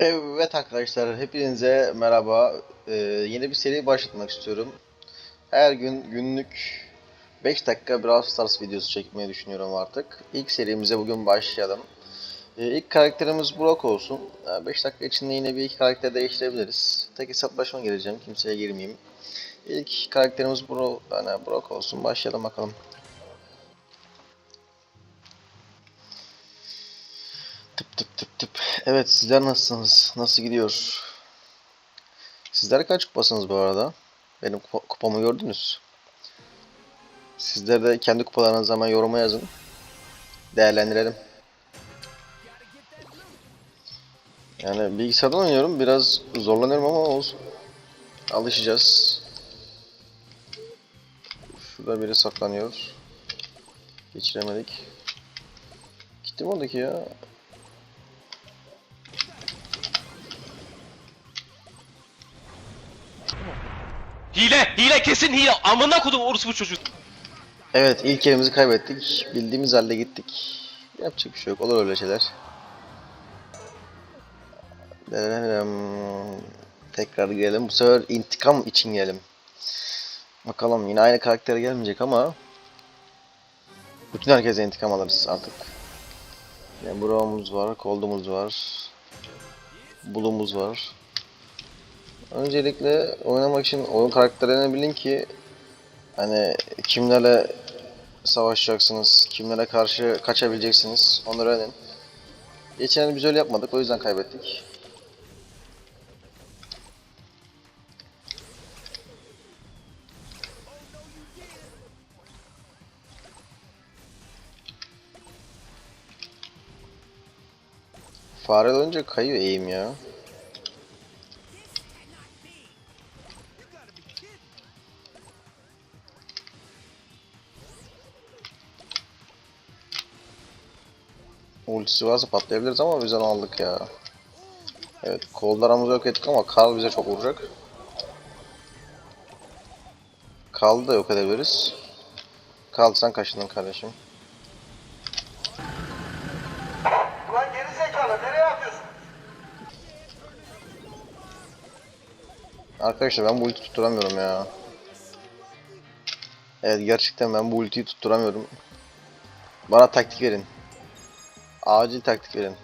Evet arkadaşlar hepinize merhaba. Ee, yeni bir seri başlatmak istiyorum. Her gün günlük 5 dakika Brawl Stars videosu çekmeyi düşünüyorum artık. İlk serimize bugün başlayalım. Ee, ilk karakterimiz Brock olsun. 5 dakika içinde yine bir iki karakter değiştirebiliriz. Tek hesaplaşma gireceğim. Kimseye girmeyeyim. İlk karakterimiz Bro yani Brock olsun. Başlayalım bakalım. Tıp tıp tıp. Evet sizler nasılsınız? Nasıl gidiyor? Sizler kaç kupasınız bu arada? Benim kupa- kupamı gördünüz. Sizler de kendi kupalarınızı hemen yoruma yazın. Değerlendirelim. Yani bilgisayardan oynuyorum. Biraz zorlanıyorum ama olsun. Alışacağız. Şurada biri saklanıyor. Geçiremedik. Gitti mi oradaki ya? Hile, hile kesin hile. Amına kodum orospu çocuğu. Evet ilk yerimizi kaybettik. Bildiğimiz halde gittik. Yapacak bir şey yok. Olur öyle şeyler. Tekrar gelelim. Bu sefer intikam için gelelim. Bakalım yine aynı karakter gelmeyecek ama bütün herkese intikam alırız artık. Yani Brown'umuz var, Cold'umuz var. Blue'umuz var. Öncelikle oynamak için oyun karakterlerini bilin ki Hani kimlerle savaşacaksınız, kimlere karşı kaçabileceksiniz onları öğrenin. Geçen biz öyle yapmadık o yüzden kaybettik. Fare olunca kayıyor eğim ya. Ultisi varsa patlayabiliriz ama biz onu aldık ya. Evet, kollarımızı yok ettik ama Karl bize çok vuracak. Karl'ı da yok edebiliriz. Karl sen kaçındın kardeşim. Ulan geri zekalı nereye atıyorsun? Arkadaşlar ben bu ulti tutturamıyorum ya. Evet gerçekten ben bu ultiyi tutturamıyorum. Bana taktik verin. Acil taktik verin.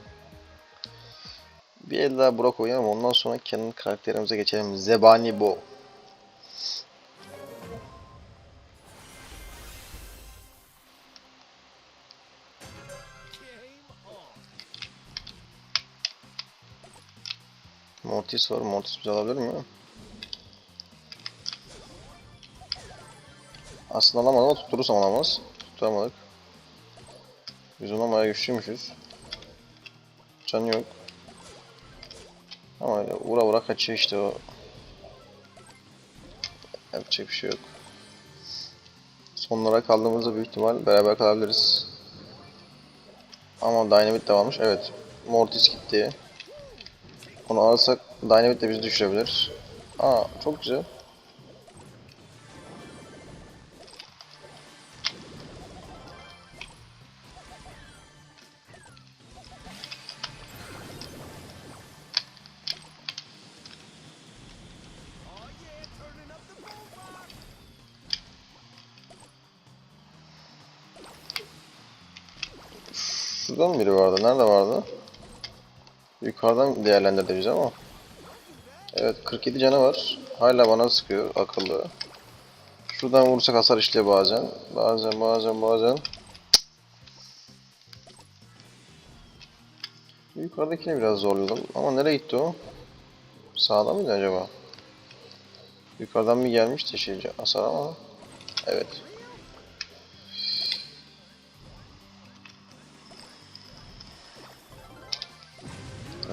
Bir el daha Brock oynayalım ondan sonra kendi karakterimize geçelim. Zebani Bo. Mortis var. Mortis bizi alabilir mi? Aslında alamadım ama tutturursam alamaz. Tutturamadık. Biz ona bayağı güçlüymüşüz. Can yok. Ama öyle vura vura kaçıyor işte o. Yapacak bir şey yok. Sonlara kaldığımızda büyük ihtimal beraber kalabiliriz. Ama Dynamite de varmış. Evet. Mortis gitti. Onu alırsak Dynamite de bizi düşürebilir. Aa çok güzel. Şuradan mı biri vardı? Nerede vardı? Yukarıdan değerlendirdi ama. Evet 47 canı var. Hala bana sıkıyor akıllı. Şuradan vurursak hasar işliyor bazen. Bazen bazen bazen. Yukarıdakini biraz zorladım ama nereye gitti o? Sağda mıydı acaba? Yukarıdan bir gelmişti şey hasar ama. Evet.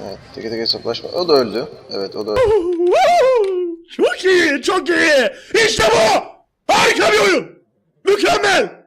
Evet, teke teke hesaplaşma. O da öldü. Evet, o da öldü. Çok iyi, çok iyi. İşte bu. Harika bir oyun. Mükemmel.